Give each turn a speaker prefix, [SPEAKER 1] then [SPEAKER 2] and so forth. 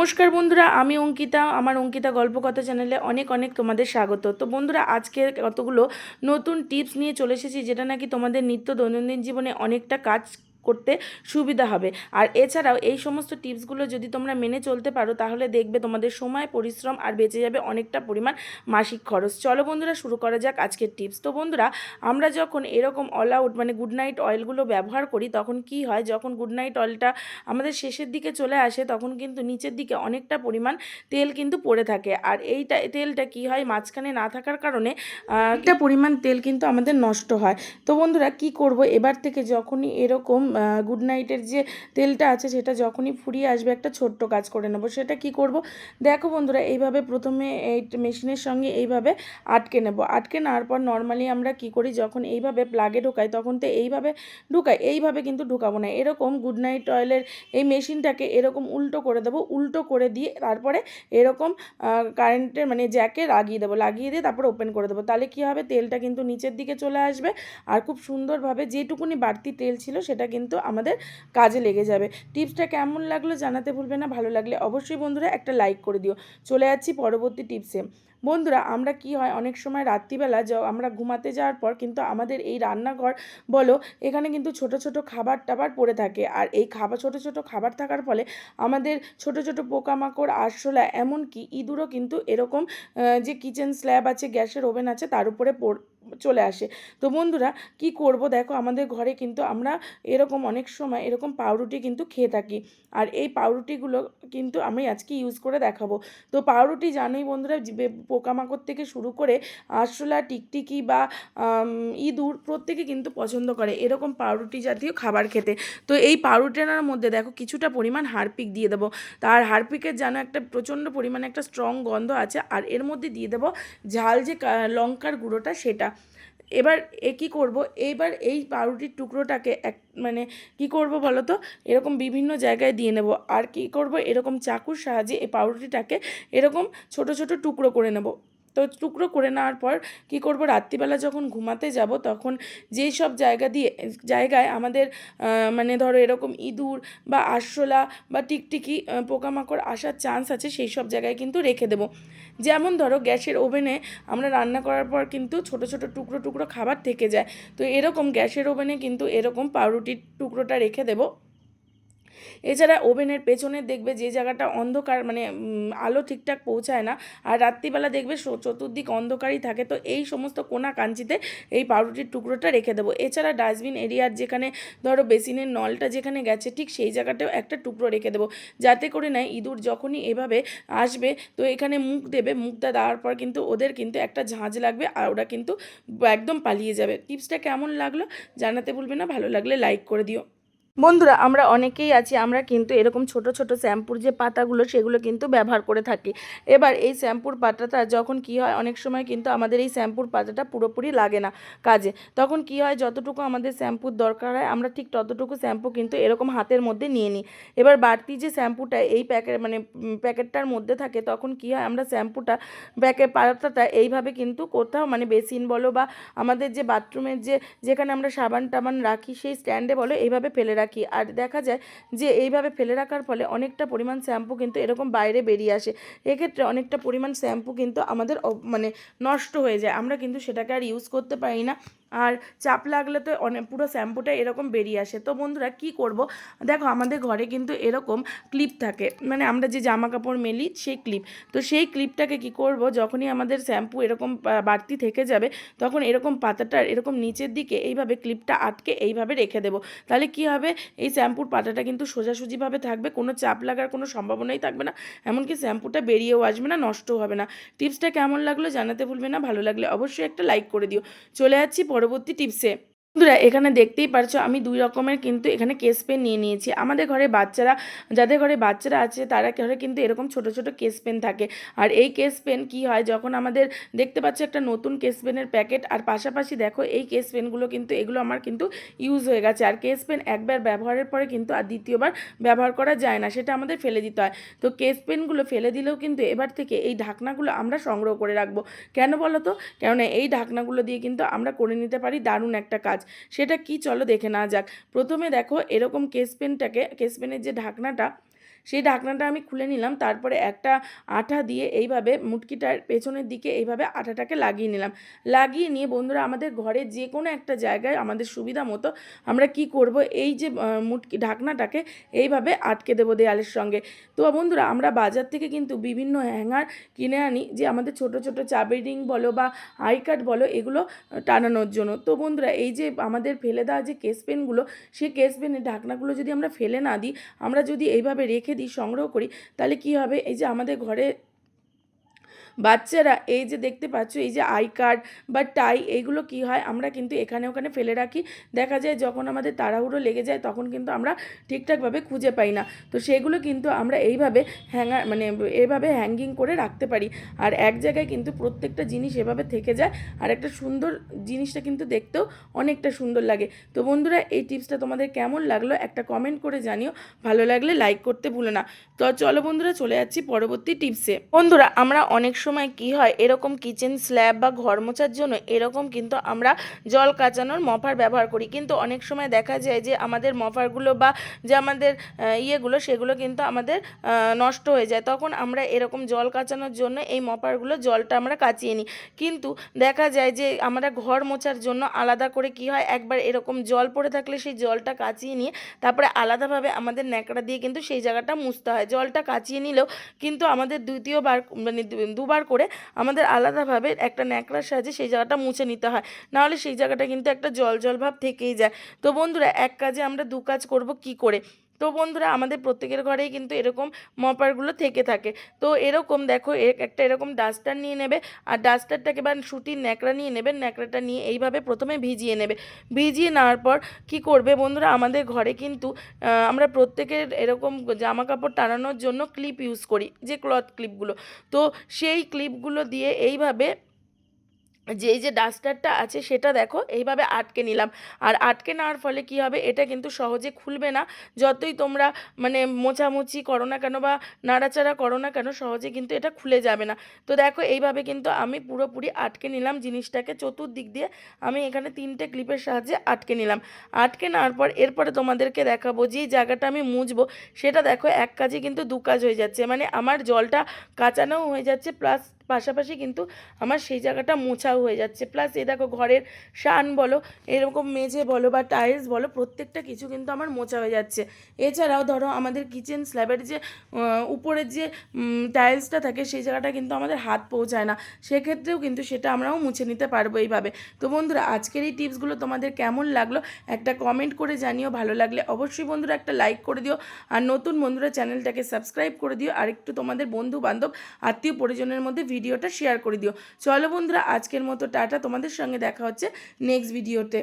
[SPEAKER 1] নমস্কার বন্ধুরা, আমি অঙ্কিতা। আমার অঙ্কিতা গল্পকথা চ্যানেলে অনেক অনেক তোমাদের স্বাগত। তো বন্ধুরা আজকে কতগুলো নতুন টিপস নিয়ে চলে এসেছি, যেটা নাকি তোমাদের নিত্য দৈনন্দিন জীবনে অনেকটা কাজ করতে সুবিধা হবে। আর এছাড়াও এই সমস্ত টিপসগুলো যদি তোমরা মেনে চলতে পারো, তাহলে দেখবে তোমাদের সময়, পরিশ্রম আর বেঁচে যাবে অনেকটা পরিমাণ মাসিক খরচ। চলো বন্ধুরা, শুরু করা যাক আজকের টিপস। তো বন্ধুরা, আমরা যখন এরকম অল আউট মানে গুড নাইট অয়েলগুলো ব্যবহার করি, তখন কি হয়, যখন গুড নাইট অয়েলটা আমাদের শেষের দিকে চলে আসে, তখন কিন্তু নিচের দিকে অনেকটা পরিমাণ তেল কিন্তু পড়ে থাকে। আর এইটা, তেলটা কি হয়, মাঝখানে না থাকার কারণে একটা পরিমাণ তেল কিন্তু আমাদের নষ্ট হয়। তো বন্ধুরা, কি করব? এবার থেকে যখনই এরকম গুড নাইটের যে তেলটা আছে, সেটা যখনই ফুরিয়ে আসবে, একটা ছোট্ট কাজ করে নেব। সেটা কি করব? দেখো বন্ধুরা, এইভাবে প্রথমে এই মেশিনের সঙ্গে এইভাবে আটকে নেব। আটকে নেওয়ার পর নর্মালি আমরা কি করি, যখন এইভাবে প্লাগে ঢোকাই, তখন তো এইভাবে ঢুকাই, এইভাবে কিন্তু ঢুকাবো না। এরকম গুড নাইট অয়েলের এই মেশিনটাকে এরকম উল্টো করে দেবো, উল্টো করে দিয়ে তারপরে এরকম কারেন্টের মানে জ্যাকে লাগিয়ে দেবো। লাগিয়ে দিয়ে তারপরে ওপেন করে দেবো। তাহলে কী হবে? তেলটা কিন্তু নিচের দিকে চলে আসবে। আর খুব সুন্দরভাবে যেটুকুনি বাড়তি তেল ছিল, সেটা কিন্তু আমাদের কাজে লেগে যাবে। টিপসটা কেমন লাগল জানাতে ভুলবে না, ভালো লাগলে অবশ্যই বন্ধুরা একটা লাইক করে দিও। চলে যাচ্ছি পরবর্তী টিপসে। বন্ধুরা, আমরা কি হয়, অনেক সময় রাত্রিবেলা আমরা ঘুমাতে যাওয়ার পর কিন্তু আমাদের এই রান্নাঘর, বলো, এখানে কিন্তু ছোট ছোট খাবার টাবার পড়ে থাকে। আর এই খাবার, ছোট ছোট খাবার থাকার ফলে আমাদের ছোট ছোট পোকামাকড়, আরশোলা, এমনকি ইঁদুরও কিন্তু এরকম যে কিচেন স্ল্যাব আছে, গ্যাসের ওভেন আছে, তার উপরে চলে আসে। তো বন্ধুরা, কি করব দেখো, আমাদের ঘরে কিন্তু আমরা এরকম অনেক সময় এরকম পাউরুটি কিন্তু খেয়ে থাকি। আর এই পাউরুটিগুলো কিন্তু আমি আজকে ইউজ করে দেখাবো। তো পাউরুটি জানোই বন্ধুরা পোকামাকড় থেকে শুরু করে আরশোলা, টিকটিকি বা ইঁদুর প্রত্যেকে কিন্তু পছন্দ করে এরকম পাউরুটি জাতীয় খাবার খেতে। তো এই পাউরুটিনার মধ্যে দেখো কিছুটা পরিমাণ হারপিক দিয়ে দেবো। তার হারপিকের যেন একটা প্রচণ্ড পরিমাণে একটা স্ট্রং গন্ধ আছে আর এর মধ্যে দিয়ে দেবো ঝাল যে লঙ্কার গুঁড়োটা সেটা। এবার এ কী করব? এইবার এই পাউরুটির টুকরোটাকে এক মানে কি করব বলো তো এরকম বিভিন্ন জায়গায় দিয়ে নেব। আর কি করব? এরকম চাকুর সাহায্যে এই পাউরুটিটাকে এরকম ছোট ছোট টুকরো করে নেব। তো টুকরো করে নেওয়ার পর কি করব? রাত্রিবেলা যখন ঘুমাতে যাব, তখন যেই সব জায়গা দিয়ে, জায়গায় আমাদের মানে ধরো এরকম ইঁদুর বা আরশোলা বা টিকটিকি পোকামাকড় আসার চান্স আছে, সেই সব জায়গায় কিন্তু রেখে দেবো। যেমন ধরো গ্যাসের ওভেনে আমরা রান্না করার পর কিন্তু ছোট ছোট টুকরো টুকরো খাবার থেকে যায়। তো এরকম গ্যাসের ওভেনে কিন্তু এরকম পাউরুটির টুকরোটা রেখে দেবো। এছাড়া ওভেনের পেছনে দেখবে যে জায়গাটা অন্ধকার মানে আলো ঠিকঠাক পৌঁছায় না। আর রাত্রিবেলা দেখবে চতুর্দিক অন্ধকারই থাকে। তো এই সমস্ত কোনা কাঞ্চিতে এই পাউরুটির টুকরোটা রেখে দেবো। এছাড়া ডাস্টবিন এরিয়ার যেখানে ধরো বেসিনের নলটা যেখানে গেছে, ঠিক সেই জায়গাটাও একটা টুকরো রেখে দেবো। যাতে করে না ইঁদুর যখনই এভাবে আসবে, তো এখানে মুখ দেবে মুখটা দেওয়ার পর কিন্তু ওদের কিন্তু একটা ঝাঁঝ লাগবে আর ওরা কিন্তু একদম পালিয়ে যাবে। টিপসটা কেমন লাগল জানাতে ভুলবে না, ভালো লাগলে লাইক করে দিও। বন্ধুরা, আমরা অনেকেই আছি, আমরা কিন্তু এরকম ছোট ছোট শ্যাম্পুর যে পাতাগুলো, সেগুলো কিন্তু ব্যবহার করে থাকি। এবার এই শ্যাম্পুর পাতাটা যখন কি হয়, অনেক সময় কিন্তু আমাদের এই শ্যাম্পুর পাতাটা পুরোপুরি লাগে না কাজে। তখন কি হয়, যতটুকু আমাদের শ্যাম্পুর দরকার হয়, আমরা ঠিক ততটুকু শ্যাম্পু কিন্তু এরকম হাতের মধ্যে নিয়ে নিই। এবার বাড়তি যে শ্যাম্পুটা, এই প্যাকেট মানে প্যাকেটটার মধ্যে থাকে, তখন কি হয়, আমরা শ্যাম্পুটা, প্যাকেট পাতাটা এইভাবে কিন্তু কোথাও মানে বেসিন বলো বা আমাদের যে বাথরুমের যে, যেখানে আমরা সাবান টাবান রাখি, সেই স্ট্যান্ডে বলো, এইভাবে ফেলে রাখি। আর দেখা যায় যে এইভাবে ফেলে রাখার ফলে অনেকটা পরিমাণ শ্যাম্পু কিন্তু এরকম বাইরে বেরিয়ে আসে। এক্ষেত্রে অনেকটা পরিমাণ শ্যাম্পু কিন্তু আমাদের মানে নষ্ট হয়ে যায়। আমরা কিন্তু সেটাকে আর ইউজ করতে পারি না। আর চাপ লাগলে তো অনেক, পুরো শ্যাম্পুটা এরকম বেরিয়ে আসে। তো বন্ধুরা, কি করব? দেখো, আমাদের ঘরে কিন্তু এরকম ক্লিপ থাকে। মানে আমরা যে জামা কাপড় মেলি, সেই ক্লিপ। তো সেই ক্লিপটাকে কি করব? যখনই আমাদের শ্যাম্পু এরকম বাড়তি থেকে যাবে, তখন এরকম পাতাটার এরকম নিচের দিকে এইভাবে ক্লিপটা আটকে এইভাবে রেখে দেবো। তাহলে কি হবে? এই শ্যাম্পুর পাতাটা কিন্তু সোজাসুজিভাবে থাকবে, কোনো চাপ লাগার কোনো সম্ভাবনাই থাকবে না। এমনকি শ্যাম্পুটা বেরিয়েও আসবে না, নষ্টও হবে না। টিপসটা কেমন লাগল জানাতে ভুলবে না, ভালো লাগলে অবশ্যই একটা লাইক করে দিও। চলে যাচ্ছি পরবর্তী টিপসে। বন্ধুরা, এখানে দেখতেই পারছ, আমি দুই রকমের কিন্তু এখানে কেস পেন নিয়ে নিয়েছি। আমাদের ঘরে বাচ্চারা, যাদের ঘরে বাচ্চারা আছে, তারা ঘরে কিন্তু এরকম ছোট ছোট কেস পেন থাকে। আর এই কেস পেন কি হয়, যখন আমাদের দেখতে পাচ্ছ একটা নতুন কেস পেনের প্যাকেট আর পাশাপাশি দেখো, এই কেস পেনগুলো কিন্তু, এগুলো আমার কিন্তু ইউজ হয়ে গেছে। আর কেস পেন একবার ব্যবহারের পরে কিন্তু আর দ্বিতীয়বার ব্যবহার করা যায় না, সেটা আমাদের ফেলে দিতে হয়। তো কেস পেনগুলো ফেলে দিলেও কিন্তু এবার থেকে এই ঢাকনাগুলো আমরা সংগ্রহ করে রাখব। কেন বলো তো? কেননা এই ঢাকনাগুলো দিয়ে কিন্তু আমরা করে নিতে পারি দারুণ একটা কাজ। সেটা কি চলো দেখে না যাক। প্রথমে দেখো এরকম কেস পেনটাকে কেস পেনের যে ঢাকনাটা সেই ঢাকনাটা আমি খুলে নিলাম, তারপরে একটা আঠা দিয়ে এইভাবে মুটকিটার পেছনের দিকে এইভাবে আঠাটাকে লাগিয়ে নিলাম। লাগিয়ে নিয়ে বন্ধুরা, আমাদের ঘরে যে কোনো একটা জায়গায় আমাদের সুবিধা মতো আমরা কি করব? এই যে মুটকি, ঢাকনাটাকে এইভাবে আটকে দেবো দেয়ালের সঙ্গে। তো বন্ধুরা, আমরা বাজার থেকে কিন্তু বিভিন্ন হ্যাঙ্গার কিনে আনি, যে আমাদের ছোট ছোট চাবি রিং বলো বা আই কার্ড বলো, এগুলো টানানোর জন্য। তো বন্ধুরা, এই যে আমাদের ফেলে দেওয়া যে কেস পেনগুলো সেই কেস পেনের ঢাকনাগুলো যদি আমরা ফেলে না দিই, আমরা যদি এইভাবে রেখে দিই সংগ্রহ করি তাহলে কি হবে? এই যে আমাদের ঘরে বাচ্চারা, এই যে দেখতে পাচ্ছ, এই যে আই কার্ড বা টাই এইগুলো কি হয়? আমরা কিন্তু এখানে ওখানে ফেলে রাখি। দেখা যায় যখন আমাদের তাড়াহুড়ো লেগে যায়, তখন কিন্তু আমরা ঠিকঠাকভাবে খুঁজে পাই না। তো সেগুলো কিন্তু আমরা এইভাবে হ্যাঙ্গার মানে এভাবে হ্যাঙ্গিং করে রাখতে পারি। আর এক জায়গায় কিন্তু প্রত্যেকটা জিনিস এভাবে থেকে যায়। আর একটা সুন্দর জিনিসটা কিন্তু দেখতেও অনেকটা সুন্দর লাগে। তো বন্ধুরা, এই টিপসটা তোমাদের কেমন লাগল? একটা কমেন্ট করে জানিও। ভালো লাগলে লাইক করতে ভুলো না। তো চলো বন্ধুরা, চলে যাচ্ছি পরবর্তী টিপসে। বন্ধুরা, আমরা অনেক সময় কি হয়? এরকম কিচেন স্ল্যাব বা ঘর মোছার জন্য এরকম কিন্তু আমরা জল কাচানোর মফার ব্যবহার করি। কিন্তু অনেক সময় দেখা যায় যে আমাদের মফারগুলো বা যে আমাদের ইয়েগুলো সেগুলো কিন্তু আমাদের নষ্ট হয়ে যায়। তখন আমরা এরকম জল কাচানোর জন্য এই মফারগুলো জলটা আমরা কাচিয়ে নিই। কিন্তু দেখা যায় যে আমরা ঘর মোছার জন্য আলাদা করে কি হয়? একবার এরকম জল পড়ে থাকলে সেই জলটা কাচিয়ে নিয়ে তারপরে আলাদাভাবে আমাদের ন্যাকড়া দিয়ে কিন্তু সেই জায়গাটা মুছতে হয়। জলটা কাচিয়ে নিলেও কিন্তু আমাদের দ্বিতীয়বার মানে দু- দুবার করে আমাদের আলাদাভাবে একটা ন্যাকড়ার সাহায্যে সেই জায়গাটা মুছে নিতে হয়। নাহলে সেই জায়গাটা কিন্তু একটা জল জল ভাব থেকেই যায়। তো বন্ধুরা, এক কাজে আমরা দু কাজ করব কি করে? তো বন্ধুরা আমাদের প্রত্যেকের ঘরেই কিন্তু এরকম মপারগুলো থেকে থাকে। তো এরকম দেখো একটা এরকম ডাস্টার নিয়ে নেবে আর ডাস্টারটাকে বা সুতির ন্যাকড়া নিয়ে নেবে, ন্যাকড়াটা নিয়ে এইভাবে প্রথমে ভিজিয়ে নেবে। ভিজিয়ে নেওয়ার পর কি করবে বন্ধুরা আমাদের ঘরে কিন্তু আমরা প্রত্যেকের এরকম জামা কাপড় টানানোর জন্য ক্লিপ ইউজ করি, যে ক্লথ ক্লিপগুলো তো সেই ক্লিপগুলো দিয়ে এইভাবে যে যে ডাস্টারটা আছে সেটা দেখো, এইভাবে আটকে নিলাম। আর আটকে নেওয়ার ফলে কি হবে, এটা কিন্তু সহজে খুলবে না। যতই তোমরা মানে মোছামুছি করো না কেন বা নাড়াচাড়া করো না কেন, সহজে কিন্তু এটা খুলে যাবে না। তো দেখো, এইভাবে কিন্তু আমি পুরোপুরি আটকে নিলাম জিনিসটাকে। চতুর্দিক দিয়ে আমি এখানে তিনটে ক্লিপের সাহায্যে আটকে নিলাম। আটকে নেওয়ার পর এরপরে তোমাদেরকে দেখাবো যে জায়গাটা আমি মুছবো, সেটা দেখো এক কাজে কিন্তু দু কাজ হয়ে যাচ্ছে। মানে আমার জলটা কাঁচানোও হয়ে যাচ্ছে, প্লাস পাশাপাশি কিন্তু আমার সেই জায়গাটা মোছাও হয়ে যাচ্ছে। প্লাস এ দেখো ঘরের শান বলো, এরকম মেঝে বলো বা টাইলস বলো, প্রত্যেকটা কিছু কিন্তু আমার মোছা হয়ে যাচ্ছে। এছাড়াও ধরো আমাদের কিচেন স্ল্যাবের যে উপরের যে টাইলসটা থাকে, সেই জায়গাটা কিন্তু আমাদের হাত পৌঁছায় না। সেক্ষেত্রেও কিন্তু সেটা আমরাও মুছে নিতে পারব এইভাবে। তো বন্ধুরা, আজকের এই টিপসগুলো তোমাদের কেমন লাগল? একটা কমেন্ট করে জানিও, ভালো লাগলে অবশ্যই বন্ধুরা একটা লাইক করে দিও। আর নতুন বন্ধুরা চ্যানেলটাকে সাবস্ক্রাইব করে দিও। আর একটু তোমাদের বন্ধু বান্ধব আত্মীয় পরিজনের মধ্যে ভিডিওটা শেয়ার করে দিও। চলো বন্ধুরা, আজকের মতো টাটা। তোমাদের সঙ্গে দেখা হচ্ছে নেক্সট ভিডিওতে